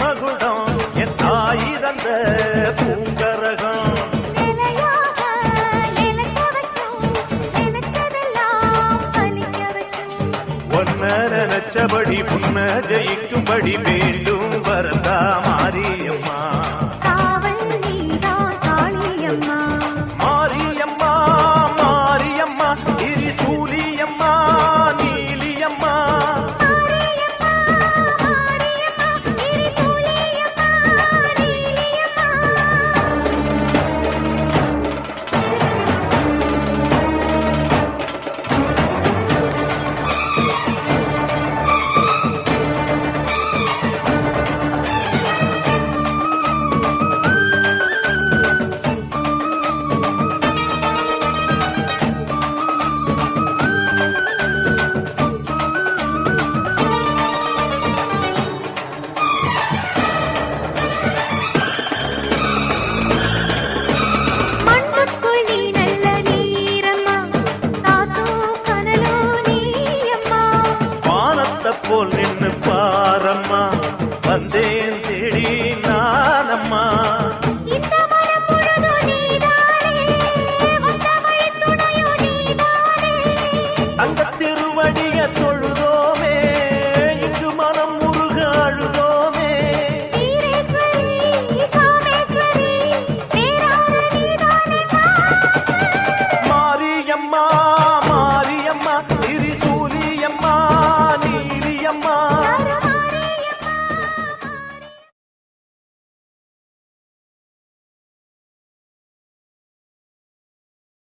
மணிமகுடம் என் தாய் தந்த பூங்கரகம். நினைச்சபடி புன்ன ஜெயிக்கும்படி வேண்டும் வரதா மாரியம்மா. காவல் நீதான் காளியம்மா. போல் நின்று பாரம்மா.